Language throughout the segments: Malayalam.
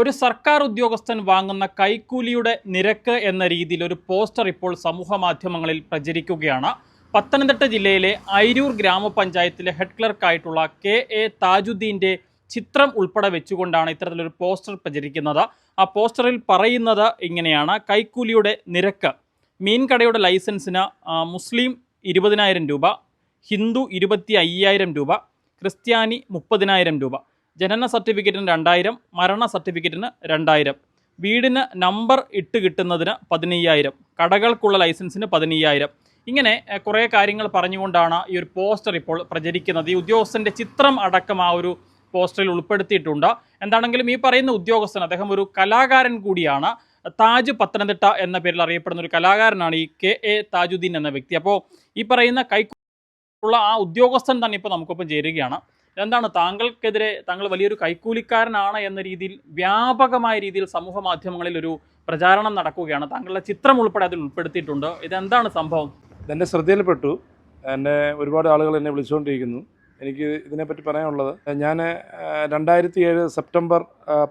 ഒരു സർക്കാർ ഉദ്യോഗസ്ഥൻ വാങ്ങുന്ന കൈക്കൂലിയുടെ നിരക്ക് എന്ന രീതിയിൽ ഒരു പോസ്റ്റർ ഇപ്പോൾ സമൂഹ മാധ്യമങ്ങളിൽ പ്രചരിക്കുകയാണ്. പത്തനംതിട്ട ജില്ലയിലെ അയിരൂർ ഗ്രാമപഞ്ചായത്തിലെ ഹെഡ് ക്ലർക്കായിട്ടുള്ള കെ എ താജുദ്ദീന്റെ ചിത്രം ഉൾപ്പെടെ വെച്ചുകൊണ്ടാണ് ഇത്തരത്തിലൊരു പോസ്റ്റർ പ്രചരിക്കുന്നത്. ആ പോസ്റ്ററിൽ പറയുന്നത് ഇങ്ങനെയാണ്. കൈക്കൂലിയുടെ നിരക്ക് മീൻകടയുടെ ലൈസൻസിന് മുസ്ലിം ഇരുപതിനായിരം രൂപ ഹിന്ദു ഇരുപത്തി അയ്യായിരം രൂപ ക്രിസ്ത്യാനി മുപ്പതിനായിരം രൂപ. ജനന സർട്ടിഫിക്കറ്റിന് രണ്ടായിരം മരണ സർട്ടിഫിക്കറ്റിന് രണ്ടായിരം. വീടിന് നമ്പർ ഇട്ട് കിട്ടുന്നതിന് പതിനയ്യായിരം. കടകൾക്കുള്ള ലൈസൻസിന് പതിനയ്യായിരം. ഇങ്ങനെ കുറേ കാര്യങ്ങൾ പറഞ്ഞുകൊണ്ടാണ് ഈ ഒരു പോസ്റ്റർ ഇപ്പോൾ പ്രചരിക്കുന്നത്. ഈ ഉദ്യോഗസ്ഥന്റെ ചിത്രം അടക്കം ആ ഒരു പോസ്റ്ററിൽ ഉൾപ്പെടുത്തിയിട്ടുണ്ട്. എന്താണെങ്കിലും ഈ പറയുന്ന ഉദ്യോഗസ്ഥൻ അദ്ദേഹം ഒരു കലാകാരൻ കൂടിയാണ്. താജ് പത്തനംതിട്ട എന്ന പേരിൽ അറിയപ്പെടുന്ന ഒരു കലാകാരനാണ് ഈ കെ എ താജുദ്ദീൻ എന്ന വ്യക്തി. അപ്പോൾ ഈ പറയുന്ന കൈക്കുള്ള ആ ഉദ്യോഗസ്ഥൻ തന്നെ ഇപ്പോൾ നമുക്കൊപ്പം ചേരുകയാണ്. എന്താണ് താങ്കൾക്കെതിരെ താങ്കൾ വലിയൊരു കൈക്കൂലിക്കാരനാണ് എന്ന രീതിയിൽ വ്യാപകമായ രീതിയിൽ സമൂഹ മാധ്യമങ്ങളിൽ ഒരു പ്രചാരണം നടക്കുകയാണ്. താങ്കളുടെ ചിത്രം ഉൾപ്പെടെ അതിൽ ഉൾപ്പെടുത്തിയിട്ടുണ്ട്. ഇതെന്താണ് സംഭവം? ഇതെന്റെ ശ്രദ്ധയിൽപ്പെട്ടു. എന്നെ ഒരുപാട് ആളുകൾ എന്നെ വിളിച്ചുകൊണ്ടിരിക്കുന്നു. എനിക്ക് ഇതിനെപ്പറ്റി പറയാനുള്ളത് ഞാൻ രണ്ടായിരത്തി ഏഴ് സെപ്റ്റംബർ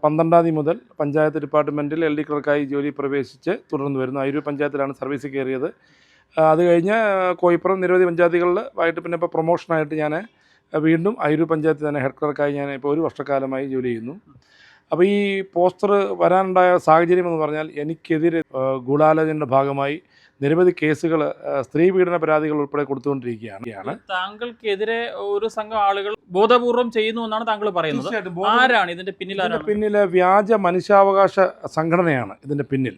പന്ത്രണ്ടാം തീയതി മുതൽ പഞ്ചായത്ത് ഡിപ്പാർട്ട്മെന്റിൽ എൽ ഡി ക്ലർക്കായി ജോലി പ്രവേശിച്ച് തുടർന്ന് വരുന്നു. അരൂർ പഞ്ചായത്തിലാണ് സർവീസ് കയറിയത്. അത് കഴിഞ്ഞ് കോയിപ്പുറം നിരവധി പഞ്ചായത്തുകളിൽ ആയിട്ട് പിന്നെ ഇപ്പോൾ പ്രൊമോഷനായിട്ട് ഞാൻ വീണ്ടും അയ്യൂർ പഞ്ചായത്തിൽ തന്നെ ഹെഡ് ക്ലർക്കായി ഞാൻ ഇപ്പോൾ ഒരു വർഷക്കാലമായി ജോലി ചെയ്യുന്നു. അപ്പോൾ ഈ പോസ്റ്റർ വരാനുണ്ടായ സാഹചര്യം എന്ന് പറഞ്ഞാൽ എനിക്കെതിരെ ഗൂഢാലോചനയുടെ ഭാഗമായി നിരവധി കേസുകൾ സ്ത്രീ പീഡന പരാതികൾ ഉൾപ്പെടെ കൊടുത്തുകൊണ്ടിരിക്കുകയാണ്. താങ്കൾക്കെതിരെ ഒരു സംഘം ആളുകൾ ബോധപൂർവം ചെയ്യുന്നു എന്നാണ് താങ്കൾ പറയുന്നത്. ആരാണ് ഇതിന്റെ പിന്നിൽ പിന്നിലെ വ്യാജ മനുഷ്യാവകാശ സംഘടനയാണ് ഇതിന്റെ പിന്നിൽ.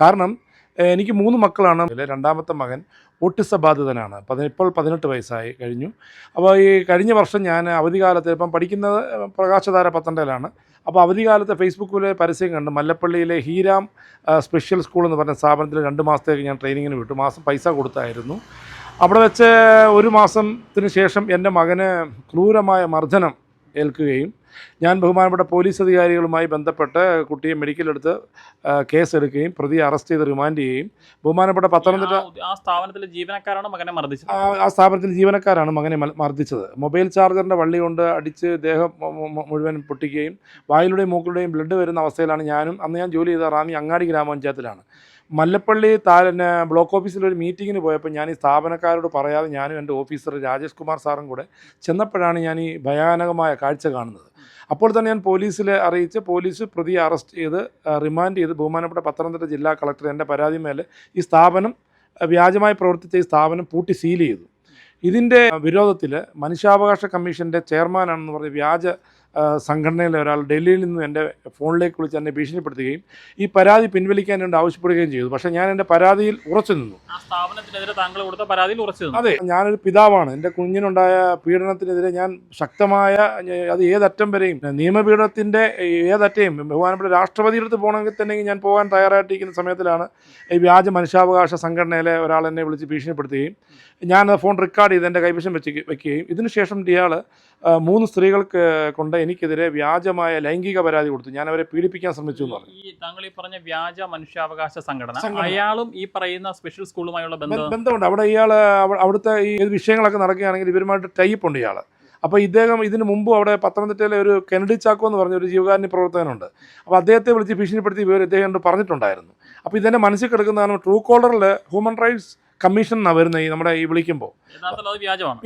കാരണം എനിക്ക് മൂന്ന് മക്കളാണ്. രണ്ടാമത്തെ മകൻ ഓട്ടിസ ബാധിതനാണ് ഇപ്പോൾ പതിനെട്ട് വയസ്സായി കഴിഞ്ഞു. അപ്പോൾ ഈ കഴിഞ്ഞ വർഷം ഞാൻ അവധികാലത്ത് ഇപ്പം പഠിക്കുന്നത് പ്രകാശധാര പത്തനംതിട്ടയിലാണ്. അപ്പോൾ അവധികാലത്ത് ഫേസ്ബുക്കിലെ പരസ്യം കണ്ട് മല്ലപ്പള്ളിയിലെ ഹീരാം സ്പെഷ്യൽ സ്കൂൾ എന്ന് പറഞ്ഞ സ്ഥാപനത്തിൽ രണ്ട് മാസത്തേക്ക് ഞാൻ ട്രെയിനിങ്ങിന് വിട്ടു. മാസം പൈസ കൊടുത്തായിരുന്നു. അവിടെ വെച്ച് ഒരു മാസത്തിന് ശേഷം എന്റെ മകന് ക്രൂരമായ മർദ്ദനം ഏൽക്കുകയും ഞാൻ ബഹുമാനപ്പെട്ട പോലീസ് അധികാരികളുമായി ബന്ധപ്പെട്ട് കുട്ടിയെ മെഡിക്കലെടുത്ത് കേസെടുക്കുകയും പ്രതിയെ അറസ്റ്റ് ചെയ്ത് റിമാൻഡ് ചെയ്യുകയും ബഹുമാനപ്പെട്ട പത്തനംതിട്ട ആ- സ്ഥാപനത്തിലെ ജീവനക്കാരാണ് മകനെ മർദ്ദിച്ചത്? ആ സ്ഥാപനത്തിലെ സ്ഥാപനത്തിൽ ജീവനക്കാരാണ് മകനെ മർദ്ദിച്ചത്. മൊബൈൽ ചാർജറിന്റെ വള്ളി കൊണ്ട് അടിച്ച് ദേഹം മുഴുവൻ പൊട്ടിക്കുകയും വായിലൂടെയും മൂക്കിലൂടെയും ബ്ലഡ് വരുന്ന അവസ്ഥയിലാണ് ഞാനും. അന്ന് ഞാൻ ജോലി ചെയ്ത റാമി അങ്ങാടി ഗ്രാമപഞ്ചായത്തിലാണ്. മല്ലപ്പള്ളി താഴെ ബ്ലോക്ക് ഓഫീസിൽ ഒരു മീറ്റിങ്ങിന് പോയപ്പോൾ ഞാൻ ഈ സ്ഥാപനക്കാരോട് പറയാതെ ഞാനും എന്റെ ഓഫീസർ രാജേഷ് കുമാർ സാറും കൂടെ ചെന്നപ്പോഴാണ് ഞാൻ ഈ ഭയാനകമായ കാഴ്ച കാണുന്നത്. അപ്പോൾ തന്നെ ഞാൻ പോലീസിലെ അറിയിച്ച് പോലീസ് പ്രതിയെ അറസ്റ്റ് ചെയ്ത് റിമാൻഡ് ചെയ്ത് ബഹുമാനപ്പെട്ട പത്തനംതിട്ട ജില്ലാ കളക്ടർ എന്റെ പരാതി ഈ സ്ഥാപനം വ്യാജമായി പ്രവർത്തിച്ച ഈ സ്ഥാപനം പൂട്ടി സീൽ ചെയ്തു. ഇതിന്റെ വിരോധത്തിൽ മനുഷ്യാവകാശ കമ്മീഷന്റെ ചെയർമാനാണെന്ന് പറഞ്ഞ് വ്യാജ സംഘടനയിലെ ഒരാൾ ഡൽഹിയിൽ നിന്ന് എന്റെ ഫോണിലേക്ക് വിളിച്ച് എന്നെ ഭീഷണിപ്പെടുത്തുകയും ഈ പരാതി പിൻവലിക്കാൻ വേണ്ടി ആവശ്യപ്പെടുകയും ചെയ്തു. പക്ഷേ ഞാൻ എന്റെ പരാതിയിൽ ഉറച്ചു നിന്നു. സ്ഥാപനത്തിനെതിരെ താങ്കൾ കൊടുത്ത പരാതിയിൽ ഉറച്ചു. അതെ ഞാനൊരു പിതാവാണ്. എന്റെ കുഞ്ഞിനുണ്ടായ പീഡനത്തിനെതിരെ ഞാൻ ശക്തമായ അത് ഏതറ്റം വരെയും നിയമപീഡനത്തിന്റെ ഏതറ്റയും ബഹുമാനപ്പെട്ട രാഷ്ട്രപതിയുടെ അടുത്ത് പോകണമെങ്കിൽ തന്നെ ഞാൻ പോകാൻ തയ്യാറായിട്ടിരിക്കുന്ന സമയത്തിലാണ് ഈ വ്യാജ മനുഷ്യാവകാശ സംഘടനയിലെ ഒരാൾ എന്നെ വിളിച്ച് ഭീഷണിപ്പെടുത്തുകയും ഞാൻ ഫോൺ റെക്കോർഡ് ചെയ്ത് എന്റെ കൈവശം വെച്ച് വയ്ക്കുകയും ഇതിനുശേഷം ഇയാൾ മൂന്ന് സ്ത്രീകൾക്ക് കൊണ്ട് എനിക്കെതിരെ വ്യാജമായ ലൈംഗിക പരാതി കൊടുത്തു. ഞാൻ അവരെ പീഡിപ്പിക്കാൻ ശ്രമിച്ചു എന്ന് പറഞ്ഞു. ഈ താങ്കൾ ഈ പറഞ്ഞ വ്യാജ മനുഷ്യാവകാശ സംഘടന. അയാളും ഈ പറയുന്ന സ്പെഷ്യൽ സ്കൂളുമായുള്ള ബന്ധമുണ്ട്. അവിടെ ഇയാൾ അവിടുത്തെ ഈ വിഷയങ്ങളൊക്കെ നടക്കുകയാണെങ്കിൽ ഇവരുമായിട്ട് ടൈപ്പ് ഉണ്ട് ഇയാൾ അപ്പോൾ ഇദ്ദേഹം ഇതിന് മുമ്പ് അവിടെ പത്തനംതിട്ടയിലെ ഒരു കെനഡി ചാക്കോ എന്ന് പറഞ്ഞ ഒരു ജീവകാരുണ്യ പ്രവർത്തകനുണ്ട്. അപ്പോൾ അദ്ദേഹത്തെ വിളിച്ച് ഭീഷണിപ്പെടുത്തി ഇവർ ഇദ്ദേഹം പറഞ്ഞിട്ടുണ്ടായിരുന്നു. അപ്പോൾ ഇതെന്നെ മനസ്സിൽ കിടക്കുന്നതാണ് ട്രൂ കോളറിൽ ഹ്യൂമൻ റൈറ്റ്സ് കമ്മീഷൻ എന്നാണ് വരുന്നത് ഈ നമ്മുടെ ഈ വിളിക്കുമ്പോൾ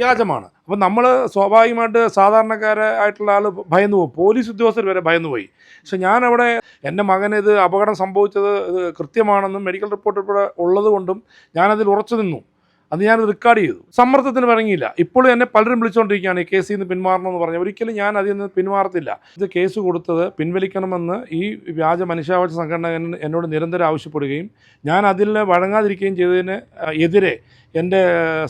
വ്യാജമാണ്. അപ്പം നമ്മൾ സ്വാഭാവികമായിട്ട് സാധാരണക്കാരായിട്ടുള്ള ആൾ ഭയന്നു പോകും പോലീസ് ഉദ്യോഗസ്ഥർ വരെ ഭയന്നു പോയി. പക്ഷെ ഞാനവിടെ എന്റെ മകന് ഇത് അപകടം സംഭവിച്ചത് കൃത്യമാണെന്നും മെഡിക്കൽ റിപ്പോർട്ട് ഇവിടെ ഉള്ളതുകൊണ്ടും ഞാനതിൽ ഉറച്ചു നിന്നു. അത് ഞാൻ റെക്കോർഡ് ചെയ്തു. സമ്മർദ്ദത്തിന് വഴങ്ങിയില്ല. ഇപ്പോഴും എന്നെ പലരും വിളിച്ചുകൊണ്ടിരിക്കുകയാണ് ഈ കേസിൽ നിന്ന് പിന്മാറണമെന്ന് പറഞ്ഞു. ഒരിക്കലും ഞാൻ അതിൽ നിന്ന് പിന്മാറത്തില്ല. ഇത് കേസ് കൊടുത്തത് പിൻവലിക്കണമെന്ന് ഈ വ്യാജ മനുഷ്യാവകാശ സംഘടന എന്നോട് നിരന്തരം ആവശ്യപ്പെടുകയും ഞാൻ അതിൽ വഴങ്ങാതിരിക്കുകയും ചെയ്തതിന് എതിരെ എന്റെ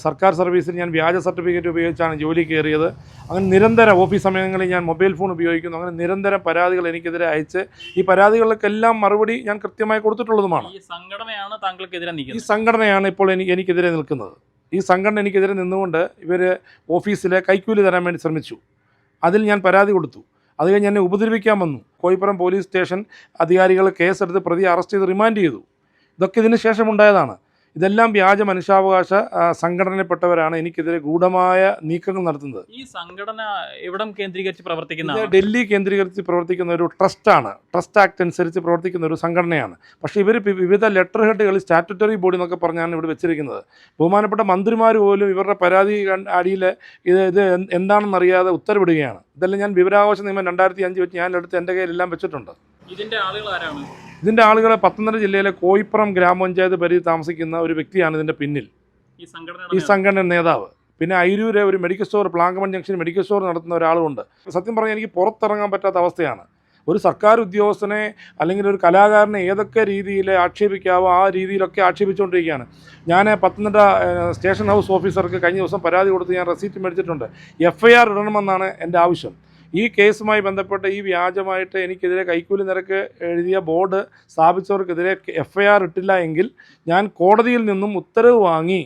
സർക്കാർ സർവീസിൽ ഞാൻ വ്യാജ സർട്ടിഫിക്കറ്റ് ഉപയോഗിച്ചാണ് ജോലി കയറിയത്. അങ്ങനെ നിരന്തരം ഓഫീസ് സമയങ്ങളിൽ ഞാൻ മൊബൈൽ ഫോൺ ഉപയോഗിക്കുന്നു. അങ്ങനെ നിരന്തരം പരാതികൾ എനിക്കെതിരെ അയച്ച് ഈ പരാതികൾക്കെല്ലാം മറുപടി ഞാൻ കൃത്യമായി കൊടുത്തിട്ടുള്ളതുമാണ്. ഈ സംഘടനയാണ് താങ്കൾക്കെതിരെ ഈ സംഘടനയാണ് ഇപ്പോൾ എനിക്ക് എനിക്കെതിരെ നിൽക്കുന്നത്. ഈ സംഘടന എനിക്കെതിരെ നിന്നുകൊണ്ട് ഇവർ ഓഫീസിലെ കൈക്കൂലി തരാൻ വേണ്ടി ശ്രമിച്ചു. അതിൽ ഞാൻ പരാതി കൊടുത്തു. അത് കഴിഞ്ഞ് എന്നെ ഉപദ്രവിക്കാൻ വന്നു. കോയിപ്പുറം പോലീസ് സ്റ്റേഷൻ അധികാരികൾ കേസെടുത്ത് പ്രതി അറസ്റ്റ് ചെയ്ത് റിമാൻഡ് ചെയ്തു. ഇതൊക്കെ ഇതിന് ശേഷം ഉണ്ടായതാണ്. ഇതെല്ലാം വ്യാജ മനുഷ്യാവകാശ സംഘടനയിൽപ്പെട്ടവരാണ് എനിക്കെതിരെ ഗൂഢമായ നീക്കങ്ങൾ നടത്തുന്നത്. ഈ സംഘടന എവിടം കേന്ദ്രീകരിച്ച് ഇത് ഡൽഹി കേന്ദ്രീകരിച്ച് പ്രവർത്തിക്കുന്ന ഒരു ട്രസ്റ്റാണ്. ട്രസ്റ്റ് ആക്ട് അനുസരിച്ച് പ്രവർത്തിക്കുന്ന ഒരു സംഘടനയാണ്. പക്ഷേ ഇവർ വിവിധ ലെറ്റർ ഹെഡുകൾ സ്റ്റാറ്റുറ്ററി ബോഡി എന്നൊക്കെ പറഞ്ഞാണ് ഇവിടെ വെച്ചിരിക്കുന്നത്. ബഹുമാനപ്പെട്ട മന്ത്രിമാർ പോലും ഇവരുടെ പരാതി അടിയിൽ ഇത് ഇത് എന്താണെന്നറിയാതെ ഉത്തരവിടുകയാണ്. ഇതെല്ലാം ഞാൻ വിവരാവകാശ നിയമം രണ്ടായിരത്തി അഞ്ച് വെച്ച് ഞാൻ എടുത്ത് എന്റെ കയ്യിലെല്ലാം വെച്ചിട്ടുണ്ട്. ഇതിന്റെ ആളുകളെ പത്തനംതിട്ട ജില്ലയിലെ കോയിപ്പുറം ഗ്രാമപഞ്ചായത്ത് പരിധി താമസിക്കുന്ന ഒരു വ്യക്തിയാണ് ഇതിന്റെ പിന്നിൽ. ഈ സംഘടന നേതാവ്. പിന്നെ അയിരൂരെ ഒരു medical store Plankamon junction medical store നടത്തുന്ന ഒരാളുമുണ്ട് സത്യം പറഞ്ഞാൽ എനിക്ക് പുറത്തിറങ്ങാൻ പറ്റാത്ത അവസ്ഥയാണ്. ഒരു സർക്കാർ ഉദ്യോഗസ്ഥനെ അല്ലെങ്കിൽ ഒരു കലാകാരനെ ഏതൊക്കെ രീതിയിൽ ആക്ഷേപിക്കാവോ ആ രീതിയിലൊക്കെ ആക്ഷേപിച്ചുകൊണ്ടിരിക്കുകയാണ്. ഞാൻ പത്തനംതിട്ട സ്റ്റേഷൻ ഹൗസ് ഓഫീസർക്ക് കഴിഞ്ഞ ദിവസം പരാതി കൊടുത്ത് ഞാൻ റെസീറ്റ് മേടിച്ചിട്ടുണ്ട്. എഫ് ഐ ആർ ഇടണമെന്നാണ് എന്റെ ആവശ്യം. ഈ കേസുമായി ബന്ധപ്പെട്ട് ഈ വ്യാജമായിട്ട് എനിക്കെതിരെ കൈക്കൂലി നിരക്ക് എഴുതിയ ബോർഡ് സ്ഥാപിച്ചവർക്കെതിരെ എഫ് ഐ ആർ ഇട്ടില്ല എങ്കിൽ ഞാൻ കോടതിയിൽ നിന്നും ഉത്തരവ് വാങ്ങി.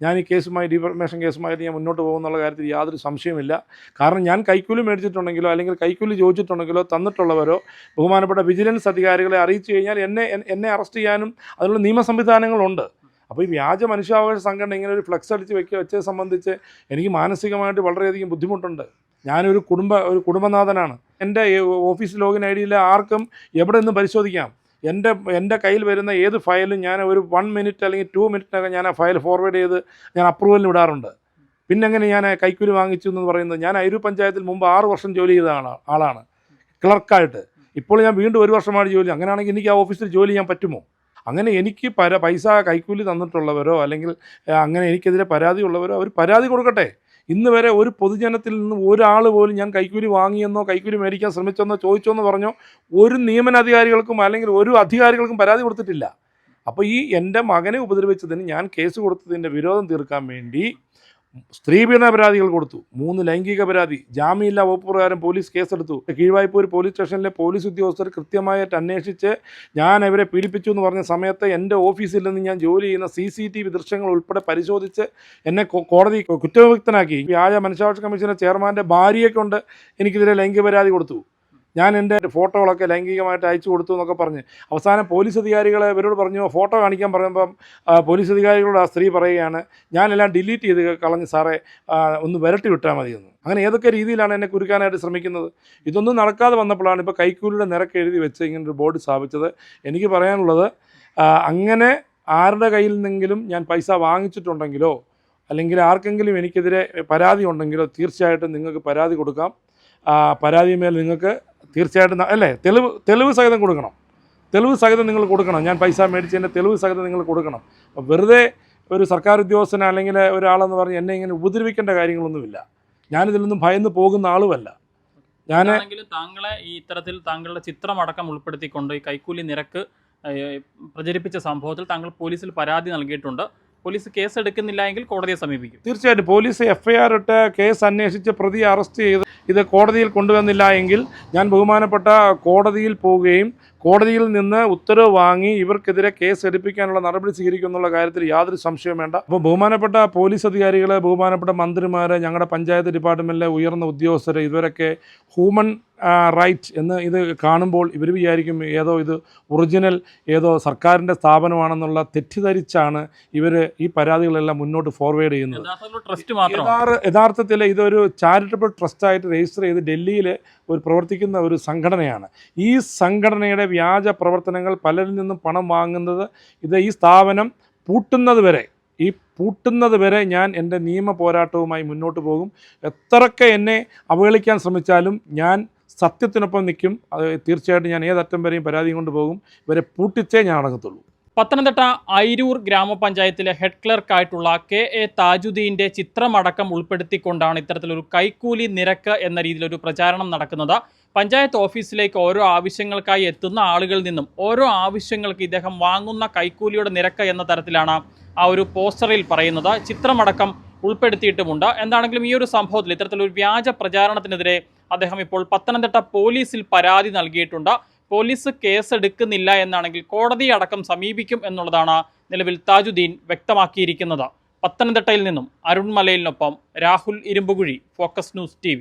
ഞാൻ ഈ കേസുമായി ഡിഫർമേഷൻ കേസുമായിട്ട് ഞാൻ മുന്നോട്ട് പോകുന്നുള്ള കാര്യത്തിൽ യാതൊരു സംശയമില്ല കാരണം ഞാൻ കൈക്കൂലി മേടിച്ചിട്ടുണ്ടെങ്കിലോ അല്ലെങ്കിൽ കൈക്കൂലി ചോദിച്ചിട്ടുണ്ടെങ്കിലോ തന്നിട്ടുള്ളവരോ ബഹുമാനപ്പെട്ട വിജിലൻസ് അധികാരികളെ അറിയിച്ചു കഴിഞ്ഞാൽ എന്നെ എന്നെ അറസ്റ്റ് ചെയ്യാനും അതിനുള്ള നിയമ സംവിധാനങ്ങളുണ്ട്. അപ്പോൾ ഈ വ്യാജ മനുഷ്യാവകാശ സംഘടന ഇങ്ങനെ ഒരു ഫ്ലെക്സ് അടിച്ച് വെക്കുക വെച്ചത് സംബന്ധിച്ച് എനിക്ക് മാനസികമായിട്ട് വളരെയധികം ബുദ്ധിമുട്ടുണ്ട്. ഞാനൊരു കുടുംബ ഒരു കുടുംബനാഥനാണ്. എന്റെ ഓഫീസ് ലോഗിൻ ഐ ഡിയിൽ ആർക്കും എവിടെ നിന്നും പരിശോധിക്കാം? എന്റെ എന്റെ കയ്യിൽ വരുന്ന ഏത് ഫയലും ഞാൻ ഒരു വൺ മിനിറ്റ് അല്ലെങ്കിൽ ടു മിനിറ്റിനകം ഞാൻ ആ ഫയൽ ഫോർവേഡ് ചെയ്ത് ഞാൻ അപ്രൂവലിന് വിടാറുണ്ട്. പിന്നെങ്ങനെ ഞാൻ കൈക്കൂലി വാങ്ങിച്ചു എന്ന് പറയുന്നത് ഞാൻ അയിരൂർ പഞ്ചായത്തിൽ മുമ്പ് ആറ് വർഷം ജോലി ചെയ്ത ആളാണ് ആളാണ്. ക്ലർക്കായിട്ട്. ഇപ്പോൾ ഞാൻ വീണ്ടും ഒരു വർഷമാണ് ജോലി അങ്ങനെയാണെങ്കിൽ എനിക്ക് ആ ഓഫീസിൽ ജോലി ചെയ്യാൻ പറ്റുമോ? അങ്ങനെ എനിക്ക് പര പൈസ കൈക്കൂലി തന്നിട്ടുള്ളവരോ അല്ലെങ്കിൽ അങ്ങനെ എനിക്കെതിരെ പരാതി ഉള്ളവരോ അവർ പരാതി കൊടുക്കട്ടെ. ഇന്ന് വരെ ഒരു പൊതുജനത്തിൽ നിന്ന് ഒരാൾ പോലും ഞാൻ കൈക്കൂലി വാങ്ങിയെന്നോ കൈക്കൂലി മേടിക്കാൻ ശ്രമിച്ചെന്നോ ചോദിച്ചോ എന്ന് പറഞ്ഞോ ഒരു നിയമനാധികാരികൾക്കും അല്ലെങ്കിൽ ഒരു അധികാരികൾക്കും പരാതി കൊടുത്തിട്ടില്ല. അപ്പോൾ ഈ എന്റെ മകനെ ഉപദ്രവിച്ചതിന് ഞാൻ കേസ് കൊടുത്തതിന്റെ വിരോധം തീർക്കാൻ വേണ്ടി സ്ത്രീപീഡന പരാതികൾ കൊടുത്തു. മൂന്ന് ലൈംഗിക പരാതി. ജാമ്യമില്ലാ വകുപ്പ് പ്രകാരം പോലീസ് കേസെടുത്തു. കീഴ്വായ്പൂർ പോലീസ് സ്റ്റേഷനിലെ പോലീസ് ഉദ്യോഗസ്ഥർ കൃത്യമായിട്ട് അന്വേഷിച്ച് ഞാൻ അവരെ പീഡിപ്പിച്ചു എന്ന് പറഞ്ഞ സമയത്ത് എന്റെ ഓഫീസിൽ നിന്ന് ഞാൻ ജോലി ചെയ്യുന്ന സി സി ടി വി ദൃശ്യങ്ങൾ ഉൾപ്പെടെ പരിശോധിച്ച് എന്നെ കോടതി കുറ്റവിമുക്തനാക്കി. വ്യാജ മനുഷ്യാവകാശ കമ്മീഷന്റെ ചെയർമാന്റെ ഭാര്യയെ കൊണ്ട് എനിക്കെതിരെ ലൈംഗിക പരാതി കൊടുത്തു. ഞാൻ എന്റെ ഫോട്ടോകളൊക്കെ ലൈംഗികമായിട്ട് അയച്ചു കൊടുത്തു എന്നൊക്കെ പറഞ്ഞ് അവസാനം പോലീസ് അധികാരികളെ ഇവരോട് പറഞ്ഞു ഫോട്ടോ കാണിക്കാൻ പറയുമ്പം പോലീസ് അധികാരികളോട് ആ സ്ത്രീ പറയുകയാണ് ഞാനെല്ലാം ഡിലീറ്റ് ചെയ്ത് കളഞ്ഞ് സാറേ ഒന്ന് വരട്ടി വിട്ടാൽ മതിയെന്ന്. അങ്ങനെ ഏതൊക്കെ രീതിയിലാണ് എന്നെ കുരുക്കാനായിട്ട് ശ്രമിക്കുന്നത്? ഇതൊന്നും നടക്കാതെ വന്നപ്പോഴാണ് ഇപ്പോൾ കൈക്കൂലിയുടെ നിരക്ക് എഴുതി വെച്ച് ഇങ്ങനെ ഒരു ബോർഡ് സ്ഥാപിച്ചത്. എനിക്ക് പറയാനുള്ളത് അങ്ങനെ ആരുടെ കയ്യിൽ നിന്നെങ്കിലും ഞാൻ പൈസ വാങ്ങിച്ചിട്ടുണ്ടെങ്കിലോ അല്ലെങ്കിൽ ആർക്കെങ്കിലും എനിക്കെതിരെ പരാതി ഉണ്ടെങ്കിലോ തീർച്ചയായിട്ടും നിങ്ങൾക്ക് പരാതി കൊടുക്കാം. പരാതിമേൽ നിങ്ങൾക്ക് തീർച്ചയായിട്ടും അല്ലേ? തെളിവ് തെളിവ് സഹിതം കൊടുക്കണം. തെളിവ് സഹിതം നിങ്ങൾ കൊടുക്കണം. ഞാൻ പൈസ മേടിച്ചതിന്റെ തെളിവ് സഹിതം നിങ്ങൾ കൊടുക്കണം. വെറുതെ ഒരു സർക്കാർ ഉദ്യോഗസ്ഥന അല്ലെങ്കിൽ ഒരാളെന്ന് പറഞ്ഞ് എന്നെ ഇങ്ങനെ ഉപദ്രവിക്കേണ്ട കാര്യങ്ങളൊന്നുമില്ല. ഞാനിതിൽ നിന്നും ഭയന്ന് പോകുന്ന ആളുമല്ല. ഞാൻ താങ്കളെ ഈ ഇത്തരത്തിൽ താങ്കളുടെ ചിത്രമടക്കം ഉൾപ്പെടുത്തിക്കൊണ്ട് ഈ കൈക്കൂലി നിരക്ക് പ്രചരിപ്പിച്ച സംഭവത്തിൽ താങ്കൾ പോലീസിൽ പരാതി നൽകിയിട്ടുണ്ട്. പോലീസ് കേസ് എടുക്കുന്നില്ല എങ്കിൽ കോടതിയെ സമീപിക്കും. തീർച്ചയായിട്ടും പോലീസ് എഫ്ഐആർ ഇട്ട് കേസ് അന്വേഷിച്ച് പ്രതിയെ അറസ്റ്റ് ചെയ്ത് ഇത് കോടതിയിൽ കൊണ്ടുവന്നില്ല എങ്കിൽ ഞാൻ ബഹുമാനപ്പെട്ട കോടതിയിൽ പോവുകയും കോടതിയിൽ നിന്ന് ഉത്തരവ് വാങ്ങി ഇവർക്കെതിരെ കേസ് എടുപ്പിക്കാനുള്ള നടപടി സ്വീകരിക്കുമെന്നുള്ള കാര്യത്തിൽ യാതൊരു സംശയവും വേണ്ട. അപ്പോൾ ബഹുമാനപ്പെട്ട പോലീസ് അധികാരികൾ ബഹുമാനപ്പെട്ട മന്ത്രിമാർ ഞങ്ങളുടെ പഞ്ചായത്ത് ഡിപ്പാർട്ട്മെന്റിലെ ഉയർന്ന ഉദ്യോഗസ്ഥർ ഇവരൊക്കെ ഹ്യൂമൻ റൈറ്റ് എന്ന് ഇത് കാണുമ്പോൾ ഇവർ വിചാരിക്കും ഏതോ ഇത് ഒറിജിനൽ ഏതോ സർക്കാരിന്റെ സ്ഥാപനമാണെന്നുള്ള തെറ്റിദ്ധരിച്ചാണ് ഇവർ ഈ പരാതികളെല്ലാം മുന്നോട്ട് ഫോർവേഡ് ചെയ്യുന്നത്. യഥാർത്ഥത്തിൽ ട്രസ്റ്റ് മാത്രമാണ് യഥാർത്ഥത്തിൽ ഇതൊരു ചാരിറ്റബിൾ ട്രസ്റ്റായിട്ട് രജിസ്റ്റർ ചെയ്ത് ഡൽഹിയിൽ ഒരു പ്രവർത്തിക്കുന്ന ഒരു സംഘടനയാണ്. ഈ സംഘടനയുടെ വ്യാജ പ്രവർത്തനങ്ങൾ പലരിൽ നിന്നും പണം വാങ്ങുന്നത് ഇത് ഈ സ്ഥാപനം പൂട്ടുന്നത് വരെ ഈ പൂട്ടുന്നത് വരെ ഞാൻ എന്റെ നിയമ പോരാട്ടവുമായി മുന്നോട്ട് പോകും. എത്രയൊക്കെ എന്നെ അവഹേളിക്കാൻ ശ്രമിച്ചാലും ഞാൻ സത്യത്തിനൊപ്പം നിൽക്കും. അത് തീർച്ചയായിട്ടും ഞാൻ ഏതറ്റം വരെയും പരാതിയും കൊണ്ടുപോകും. ഇവരെ പൂട്ടിച്ചേ ഞാൻ അടങ്ങത്തുള്ളൂ. പത്തനംതിട്ട ഐരൂർ ഗ്രാമപഞ്ചായത്തിലെ ഹെഡ് ക്ലർക്കായിട്ടുള്ള കെ എ താജുദ്ദീന്റെ ചിത്രമടക്കം ഉൾപ്പെടുത്തിക്കൊണ്ടാണ് ഇത്തരത്തിലൊരു കൈക്കൂലി നിരക്ക് എന്ന രീതിയിലൊരു പ്രചാരണം നടക്കുന്നത്. പഞ്ചായത്ത് ഓഫീസിലേക്ക് ഓരോ ആവശ്യങ്ങൾക്കായി എത്തുന്ന ആളുകളിൽ നിന്നും ഓരോ ആവശ്യങ്ങൾക്ക് ഇദ്ദേഹം വാങ്ങുന്ന കൈക്കൂലിയുടെ നിരക്ക് എന്ന തരത്തിലാണ് ആ ഒരു പോസ്റ്ററിൽ പറയുന്നത്. ചിത്രമടക്കം ഉൾപ്പെടുത്തിയിട്ടുമുണ്ട്. എന്താണെങ്കിലും ഈ ഒരു സംഭവത്തിൽ ഇത്തരത്തിലൊരു വ്യാജ പ്രചാരണത്തിനെതിരെ അദ്ദേഹം ഇപ്പോൾ പത്തനംതിട്ട പോലീസിൽ പരാതി നൽകിയിട്ടുണ്ട്. പോലീസ് കേസെടുക്കുന്നില്ല എന്നാണെങ്കിൽ കോടതി അടക്കം സമീപിക്കും എന്നുള്ളതാണ് നിലവിൽ താജുദ്ദീൻ വ്യക്തമാക്കിയിരിക്കുന്നത്. പത്തനംതിട്ടയിൽ നിന്നും അരുൺമലയിലിനൊപ്പം Rahul Irumbukuzhi Focus News T